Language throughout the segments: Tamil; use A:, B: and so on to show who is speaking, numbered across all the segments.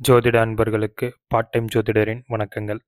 A: ஜோதிட அன்பர்களுக்கு பார்ட் டைம் ஜோதிடரின் வணக்கங்கள்.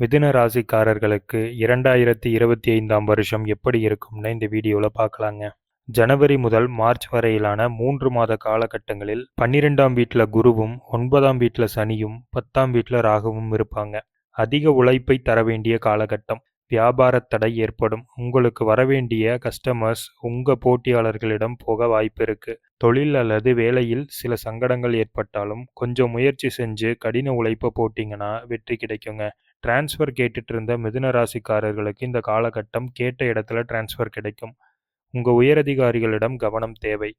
A: மிதுன ராசிக்காரர்களுக்கு இரண்டாயிரத்தி இருபத்தி ஐந்தாம் வருஷம் எப்படி இருக்கும்னு இந்த வீடியோவில் பார்க்கலாங்க ஜனவரி முதல் மார்ச் வரையிலான மூன்று மாத காலகட்டங்களில் பன்னிரெண்டாம் வீட்டில் குருவும் ஒன்பதாம் வீட்டில் சனியும் பத்தாம் வீட்டில் ராகுவும் இருப்பாங்க. அதிக உழைப்பை தர வேண்டிய காலகட்டம். வியாபாரத் தடை ஏற்படும். உங்களுக்கு வரவேண்டிய கஸ்டமர்ஸ் உங்க போட்டியாளர்களிடம் போக வாய்ப்பு இருக்கு. தொழில் அல்லது வேலையில் சில சங்கடங்கள் ஏற்பட்டாலும் கொஞ்சம் முயற்சி செஞ்சு கடின உழைப்பை போட்டிங்கன்னா வெற்றி கிடைக்குங்க. டிரான்ஸ்ஃபர் கேட்டுட்டு இருந்த மிதுன ராசிக்காரர்களுக்கு இந்த காலகட்டம் கேட்ட இடத்துல டிரான்ஸ்ஃபர் கிடைக்கும். உங்கள் உயரதிகாரிகளிடம் கவனம் தேவை.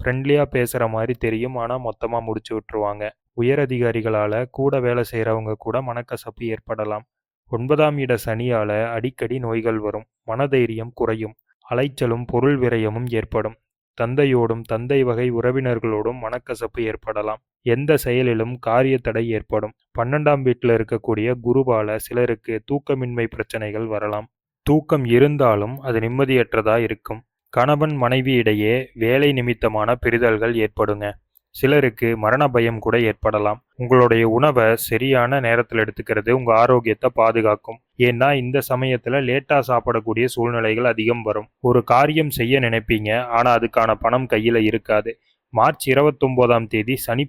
A: ஃப்ரெண்ட்லியாக பேசுகிற மாதிரி தெரியும். ஆனால் மொத்தமாக முடிச்சு விட்டுருவாங்க. உயரதிகாரிகளால் கூட வேலை செய்கிறவங்க கூட மனக்கசப்பு ஏற்படலாம். ஒன்பதாம் இட சனியால அடிக்கடி நோய்கள் வரும். மனதைரியம் குறையும். அலைச்சலும் பொருள் விரயமும் ஏற்படும். தந்தையோடும் தந்தை வகை உறவினர்களோடும் மனக்கசப்பு ஏற்படலாம். எந்த செயலிலும் காரிய தடை ஏற்படும். பன்னெண்டாம் வீட்டில் இருக்கக்கூடிய குருவால சிலருக்கு தூக்கமின்மை பிரச்சனைகள் வரலாம். தூக்கம் இருந்தாலும் அது நிம்மதியற்றதா இருக்கும். கணவன் மனைவி இடையே வேலை நிமித்தமான பிரிதல்கள் ஏற்படுங்க. சிலருக்கு மரண பயம் கூட ஏற்படலாம். உங்களுடைய உணவை சரியான நேரத்தில் எடுத்துக்கிறது உங்கள் ஆரோக்கியத்தை பாதுகாக்கும். ஏன்னா இந்த சமயத்தில் லேட்டாக சாப்பிடக்கூடிய சூழ்நிலைகள் அதிகம் வரும். ஒரு காரியம் செய்ய நினைப்பீங்க ஆனால் அதுக்கான பணம் கையில் இருக்காது. மார்ச் இருபத்தொம்போதாம் தேதி சனி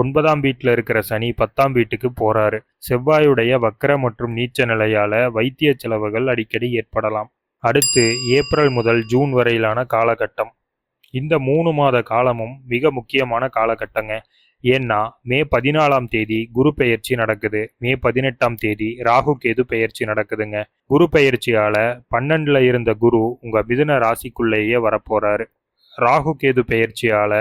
A: ஒன்பதாம் வீட்டில் இருக்கிற சனி பத்தாம் வீட்டுக்கு போறாரு. செவ்வாயுடைய வக்கர மற்றும் நீச்ச நிலையால வைத்திய செலவுகள் அடிக்கடி ஏற்படலாம். அடுத்து ஏப்ரல் முதல் ஜூன் வரையிலான காலகட்டம். இந்த மூணு மாத காலமும் மிக முக்கியமான காலகட்டங்க. ஏன்னா மே பதினாலாம் தேதி குரு பெயர்ச்சி நடக்குது. மே பதினெட்டாம் தேதி ராகு கேது பெயர்ச்சி நடக்குதுங்க. குரு பெயர்ச்சியால பன்னெண்டுல இருந்த குரு உங்க மிதுன ராசிக்குள்ளேயே வரப்போறாரு. ராகு கேது பெயர்ச்சியால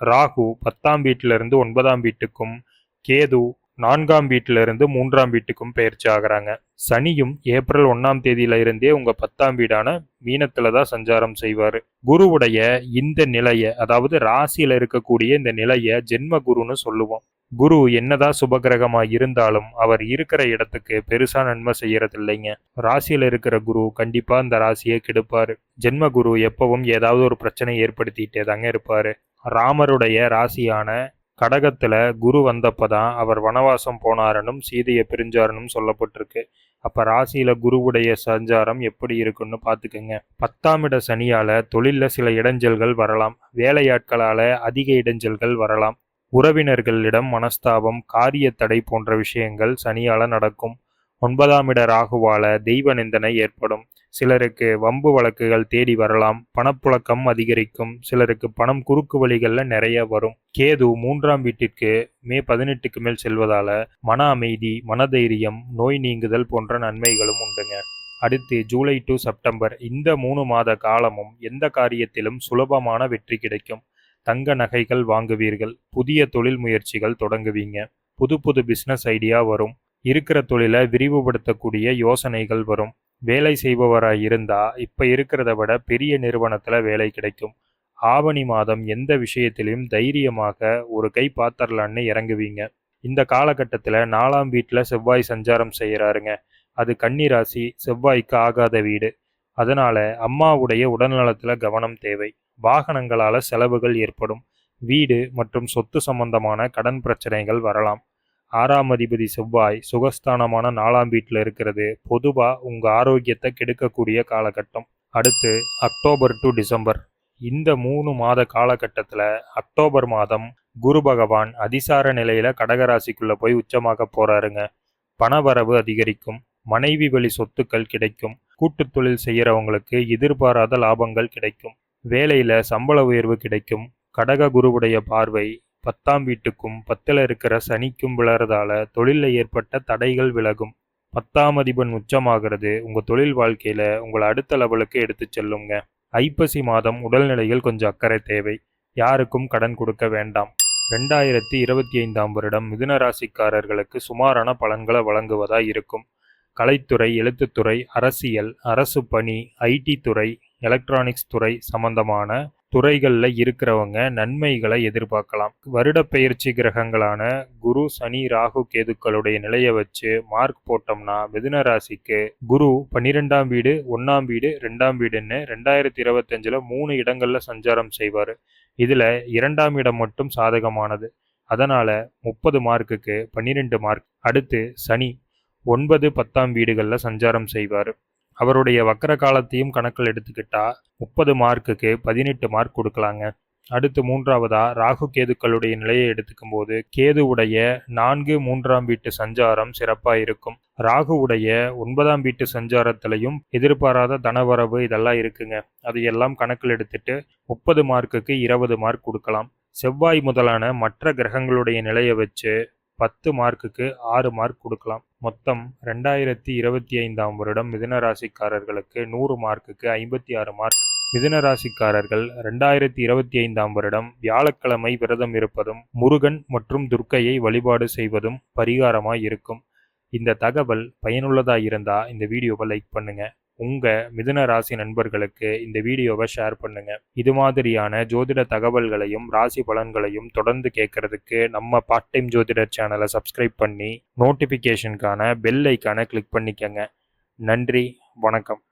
A: ராகு பத்தாம் வீட்டிலிருந்து ஒன்பதாம் வீட்டுக்கும் கேது நான்காம் வீட்டிலிருந்து மூன்றாம் வீட்டுக்கும் பயிற்சி ஆகிறாங்க. சனியும் ஏப்ரல் ஒன்னாம் தேதியில இருந்தே உங்க பத்தாம் வீடான மீனத்துல தான் சஞ்சாரம் செய்வார். குருவுடைய இந்த நிலையை அதாவது ராசியில இருக்கக்கூடிய இந்த நிலையை ஜென்ம குருன்னு சொல்லுவோம். குரு என்னதான் சுபகிரகமா இருந்தாலும் அவர் இருக்கிற இடத்துக்கு பெருசா நன்மை செய்யறது இல்லைங்க ராசியில இருக்கிற குரு கண்டிப்பா இந்த ராசியை கெடுப்பாரு. ஜென்ம குரு எப்பவும் ஏதாவது ஒரு பிரச்சனை ஏற்படுத்திட்டே தாங்க இருப்பாரு. ராமருடைய ராசியான கடகத்தில் குரு வந்தப்போ தான் அவர் வனவாசம் போனாரனும் சீதையை பிரிஞ்சாருனும் சொல்லப்பட்டிருக்கு. அப்போ ராசியில் குருவுடைய சஞ்சாரம் எப்படி இருக்குன்னு பார்த்துக்கோங்க. பத்தாம் இட சனியால தொழிலில் சில இடைஞ்சல்கள் வரலாம். வேலையாட்களால் அதிக இடைஞ்சல்கள் வரலாம். உறவினர்களிடம் மனஸ்தாபம் காரிய தடை போன்ற விஷயங்கள் சனியால நடக்கும். ஒன்பதாம் இட ராகுவால தெய்வ நிந்தனை ஏற்படும். சிலருக்கு வம்பு வழக்குகள் தேடி வரலாம். பணப்புழக்கம் அதிகரிக்கும். சிலருக்கு பணம் குறுக்கு வழிகளில் நிறைய வரும். கேது மூன்றாம் வீட்டிற்கு மே பதினெட்டுக்கு மேல் செல்வதால மன அமைதி மனதைரியம் நோய் நீங்குதல் போன்ற நன்மைகளும் உண்டுங்க. அடுத்து ஜூலை டு செப்டம்பர் இந்த மூணு மாத காலமும் எந்த காரியத்திலும் சுலபமான வெற்றி கிடைக்கும். தங்க நகைகள் வாங்குவீர்கள். புதிய தொழில் முயற்சிகள் தொடங்குவீங்க. புது புது பிஸ்னஸ் ஐடியா வரும். இருக்கிற தொழிலை விரிவுபடுத்தக்கூடிய யோசனைகள் வரும். வேலை செய்பவராக இருந்தால் இப்போ இருக்கிறத விட பெரிய நிறுவனத்தில் வேலை கிடைக்கும். ஆவணி மாதம் எந்த விஷயத்திலையும் தைரியமாக ஒரு கை பாத்திரலான்னு இறங்குவீங்க. இந்த காலகட்டத்தில் நாலாம் வீட்டில் செவ்வாய் சஞ்சாரம் செய்கிறாருங்க அது கன்னிராசி செவ்வாய்க்கு ஆகாத வீடு. அதனால் அம்மாவுடைய உடல்நலத்தில் கவனம் தேவை. வாகனங்களால் செலவுகள் ஏற்படும். வீடு மற்றும் சொத்து சம்பந்தமான கடன் பிரச்சனைகள் வரலாம். ஆறாம் அதிபதி செவ்வாய் சுகஸ்தானமான நாலாம் வீட்டில் இருக்கிறது. பொதுவாக உங்கள் ஆரோக்கியத்தை கெடுக்கக்கூடிய காலகட்டம். அடுத்து அக்டோபர் டு டிசம்பர். இந்த மூணு மாத காலகட்டத்தில் அக்டோபர் மாதம் குரு பகவான் அதிசார நிலையில் கடகராசிக்குள்ளே போய் உச்சமாக போகிறாருங்க பணவரவு அதிகரிக்கும் மனைவி வழி சொத்துக்கள் கிடைக்கும் கூட்டு தொழில் செய்கிறவங்களுக்கு எதிர்பாராத லாபங்கள் கிடைக்கும் வேலையில் சம்பள உயர்வு கிடைக்கும் கடக குருவுடைய பார்வை பத்தாம் வீட்டுக்கும் பத்தில் இருக்கிற சனிக்கும் விளறதால தொழிலில் ஏற்பட்ட தடைகள் விலகும். பத்தாம் அதிபன் உச்சமாகிறது. உங்கள் தொழில் வாழ்க்கையில் உங்களை அடுத்த லெவலுக்கு எடுத்து செல்லுங்க. ஐப்பசி மாதம் உடல்நிலையில் கொஞ்சம் அக்கறை தேவை. யாருக்கும் கடன் கொடுக்க வேண்டாம். ரெண்டாயிரத்தி இருபத்தி ஐந்தாம் வருடம் மிதுன ராசிக்காரர்களுக்கு சுமாரான பலன்களை வழங்குவதாக இருக்கும். கலைத்துறை எழுத்துத்துறை அரசியல் அரசு பணி ஐடி துறை எலக்ட்ரானிக்ஸ் துறை சம்பந்தமான துறைகளில் இருக்கிறவங்க நன்மைகளை எதிர்பார்க்கலாம். வருட பயிற்சி கிரகங்களான குரு சனி ராகு கேதுக்களுடைய நிலையை வச்சு மார்க் போட்டோம்னா மிதுன ராசிக்கு குரு பன்னிரெண்டாம் வீடு ஒன்னாம் வீடு ரெண்டாம் வீடுன்னு ரெண்டாயிரத்தி இருபத்தஞ்சில் மூணு இடங்களில் சஞ்சாரம் செய்வார். இதில் இரண்டாம் இடம் மட்டும் சாதகமானது. அதனால் முப்பது மார்க்குக்கு பன்னிரெண்டு மார்க். அடுத்து சனி ஒன்பது பத்தாம் வீடுகளில் சஞ்சாரம் செய்வார். அவருடைய வக்கர காலத்தையும் கணக்கில் எடுத்துக்கிட்டா முப்பது மார்க்குக்கு பதினெட்டு மார்க் கொடுக்கலாங்க. அடுத்து மூன்றாவதா ராகு கேதுக்களுடைய நிலையை எடுத்துக்கும் போது கேதுவுடைய நான்கு மூன்றாம் வீட்டு சஞ்சாரம் சிறப்பா இருக்கும். ராகுவுடைய ஒன்பதாம் வீட்டு சஞ்சாரத்திலையும் எதிர்பாராத தனவரவு இதெல்லாம் இருக்குங்க. அதையெல்லாம் கணக்கில் எடுத்துட்டு முப்பது மார்க்குக்கு இருபது மார்க் கொடுக்கலாம். செவ்வாய் முதலான மற்ற கிரகங்களுடைய நிலையை வச்சு பத்து மார்க்குக்கு ஆறு மார்க் கொடுக்கலாம். மொத்தம் ரெண்டாயிரத்தி இருபத்தி ஐந்தாம் வருடம் மிதனராசிக்காரர்களுக்கு நூறு மார்க்குக்கு ஐம்பத்தி ஆறு மார்க். மிதனராசிக்காரர்கள் ரெண்டாயிரத்தி இருபத்தி ஐந்தாம் வருடம் வியாழக்கிழமை விரதம் இருப்பதும் முருகன் மற்றும் துர்க்கையை வழிபாடு செய்வதும் பரிகாரமாய் இருக்கும். இந்த தகவல் பயனுள்ளதாக இருந்தால் இந்த வீடியோவை லைக் பண்ணுங்கள் உங்கள் மிதுன ராசி நண்பர்களுக்கு இந்த வீடியோவை ஷேர் பண்ணுங்கள் இது மாதிரியான ஜோதிட தகவல்களையும் ராசி பலன்களையும் தொடர்ந்து கேட்கறதுக்கு நம்ம பார்ட் டைம் ஜோதிடர் சேனலை சப்ஸ்கிரைப் பண்ணி நோட்டிஃபிகேஷனுக்கான பெல் ஐக்கானை கிளிக் பண்ணிக்கங்க. நன்றி வணக்கம்.